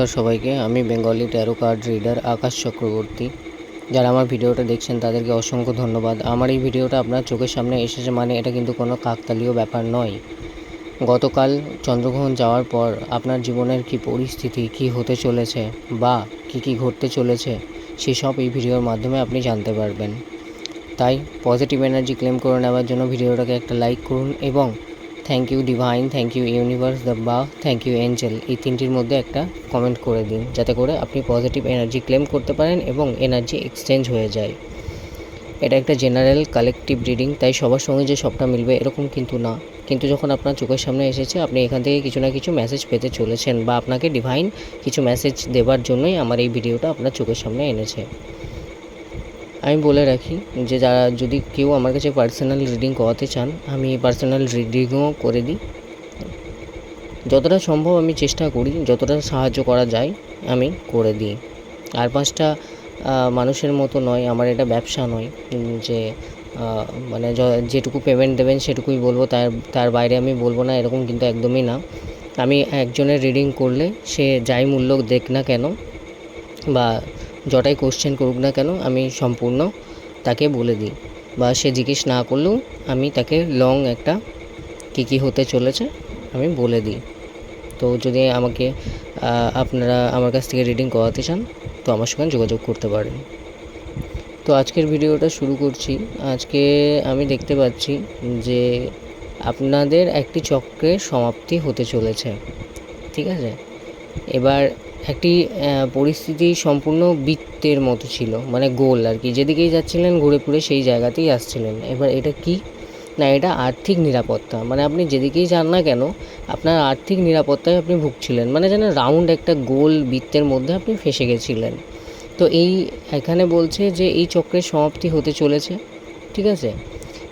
নমস্কার সবাইকে, আমি Bengali tarot card reader Akash Chakraborty. যারা আমার ভিডিওটা দেখছেন, তাদেরকে অসংখ্য ধন্যবাদ। আমার এই ভিডিওটা আপনার চোখের সামনে এসেছে মানে এটা কিন্তু কোনো কাকতালীয় ব্যাপার নয়। গতকাল চন্দ্রগ্রহণ যাওয়ার পর আপনার জীবনের কী পরিস্থিতি, কী হতে চলেছে বা কী কী ঘটতে চলেছে, সেসব এই ভিডিওর মাধ্যমে আপনি জানতে পারবেন। তাই পজিটিভ এনার্জি ক্লেম করে নেওয়ার জন্য ভিডিওটাকে একটা লাইক করুন এবং thank you divine thank you universe the বা থ্যাংক ইউ এঞ্জেল এই তিনটির মধ্যে একটা কমেন্ট করে দিন, যাতে করে আপনি পজিটিভ এনার্জি ক্লেম করতে পারেন এবং এনার্জি এক্সচেঞ্জ হয়ে যায়। এটা একটা জেনারেল কালেকটিভ রিডিং তাই সবার সঙ্গে যে সবটা মিলবে এরকম কিন্তু না। কিন্তু যখন আপনার চোখের সামনে এসেছে, আপনি এখান থেকে কিছু না কিছু মেসেজ পেতে চলেছেন বা আপনাকে ডিভাইন কিছু মেসেজ দেওয়ার জন্যই আমার এই ভিডিওটা আপনার চোখের সামনে এনেছে। আমি বলে রাখি যে যারা যদি কেউ আমার কাছে পার্সোনাল রিডিং করাতে চান, আমি পার্সোনাল রিডিংও করে দিই। যতটা সম্ভব আমি চেষ্টা করি, যতটা সাহায্য করা যায়, আমি করে দিই। আর পাঁচটা মানুষের মতো নয়, আমার এটা ব্যবসা নয় যে মানে যেটুকু পেমেন্ট দেবেন সেটুকুই বলব, তার তার বাইরে আমি বলব না, এরকম কিন্তু একদমই না। আমি একজনের রিডিং করলে সে যাই মূল্য দেখ না কেন, বা যটাই কোশ্চেন করুক না কেন, আমি সম্পূর্ণ তাকে বলে দিই। বা সে জিজ্ঞেস না করলেও আমি তাকে লং একটা কী কী হতে চলেছে আমি বলে দিই। তো যদি আমাকে আপনারা আমার কাছ থেকে রিডিং করাতে চান, তো আমার সঙ্গে যোগাযোগ করতে পারেন। তো আজকের ভিডিওটা শুরু করছি। আজকে আমি দেখতে পাচ্ছি যে আপনাদের একটি চক্রের সমাপ্তি হতে চলেছে। ঠিক আছে? এবার একটি পরিস্থিতি সম্পূর্ণ বৃত্তের মতো ছিল মানে গোল আর কি। যেদিকেই যাচ্ছিলেন, ঘুরে ফিরে সেই জায়গাতেই আসছিলেন। এবার এটা কি? না, এটা আর্থিক নিরাপত্তা। মানে আপনি যেদিকেই যান না কেন, আপনার আর্থিক নিরাপত্তায় আপনি ভুগছিলেন। মানে যেন রাউন্ড একটা গোল বৃত্তের মধ্যে আপনি ফেসে গেছিলেন। তো এই, এখানে বলছে যে এই চক্রের সমাপ্তি হতে চলেছে, ঠিক আছে?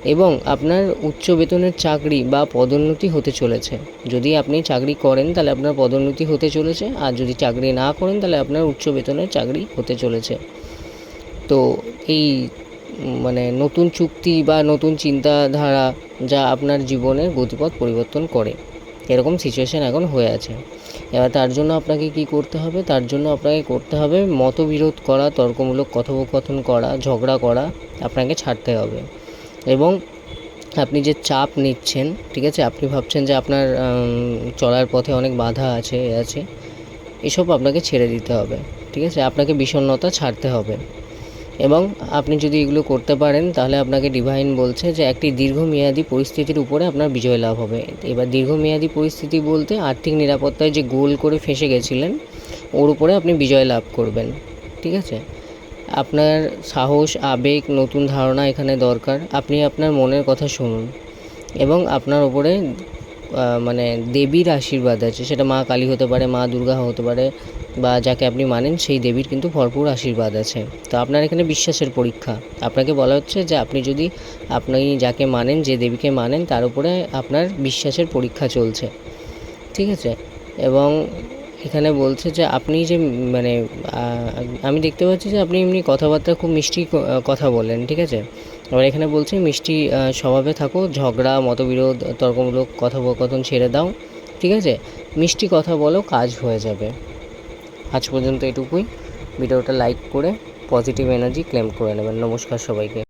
এবং আপনার উচ্চ বেতনের চাকরি বা পদোন্নতি হতে চলেছে। যদি আপনি চাকরি করেন, তাহলে আপনার পদোন্নতি হতে চলেছে। আর যদি চাকরি না করেন, তাহলে আপনার উচ্চ বেতনের চাকরি হতে চলেছে। তো এই মানে নতুন চুক্তি বা নতুন চিন্তাধারা যা আপনার জীবনের গতিপথ পরিবর্তন করে, এরকম সিচুয়েশান এখন হয়ে আছে। এবার তার জন্য আপনাকে কি করতে হবে? তার জন্য আপনাকে করতে হবে মতবিরোধ করা, তর্কমূলক কথোপকথন করা, ঝগড়া করা, আপনাকে ছাড়তে হবে। এবং আপনি যে চাপ নিচ্ছেন, ঠিক আছে? আপনি ভাবছেন যে আপনার চলার পথে অনেক বাধা আছে, এ আছে, এসব আপনাকে ছেড়ে দিতে হবে, ঠিক আছে? আপনাকে বিষণ্ণতা ছাড়তে হবে। এবং আপনি যদি এগুলো করতে পারেন, তাহলে আপনাকে ডিভাইন বলছে যে একটি দীর্ঘমেয়াদী পরিস্থিতির উপরে আপনার বিজয় লাভ হবে। এবার দীর্ঘমেয়াদী পরিস্থিতি বলতে আর্থিক নিরাপত্তায় যে গোল করে ফেসে গেছিলেন, ওর উপরে আপনি বিজয় লাভ করবেন, ঠিক আছে? আপনার সাহস, আবেগ, নতুন ধারণা এখানে দরকার। আপনি আপনার মনের কথা শুনুন এবং আপনার ওপরে মানে দেবীর আশীর্বাদ আছে। সেটা মা কালী হতে পারে, মা দুর্গা হতে পারে বা যাকে আপনি মানেন, সেই দেবীর কিন্তু ভরপুর আশীর্বাদ আছে। তো আপনার এখানে বিশ্বাসের পরীক্ষা। আপনাকে বলা হচ্ছে যে আপনি যদি আপনি যাকে মানেন, যে দেবীকে মানেন, তার উপরে আপনার বিশ্বাসের পরীক্ষা চলছে। ঠিক আছে? এবং এখানে বলছে যে আপনি যে মানে আমি দেখতে পাচ্ছি যে আপনি এমনি কথাবার্তা খুব মিষ্টি কথা বলেন, ঠিক আছে? এবার এখানে বলছে মিষ্টি স্বভাবে থাকো, ঝগড়া, মতবিরোধ, তর্কমূলক কথোপকথন ছেড়ে দাও, ঠিক আছে? মিষ্টি কথা বলো, কাজ হয়ে যাবে। আজ পর্যন্ত এটুকুই। ভিডিওটা লাইক করে পজিটিভ এনার্জি ক্লেম করে নেবেন। নমস্কার সবাইকে।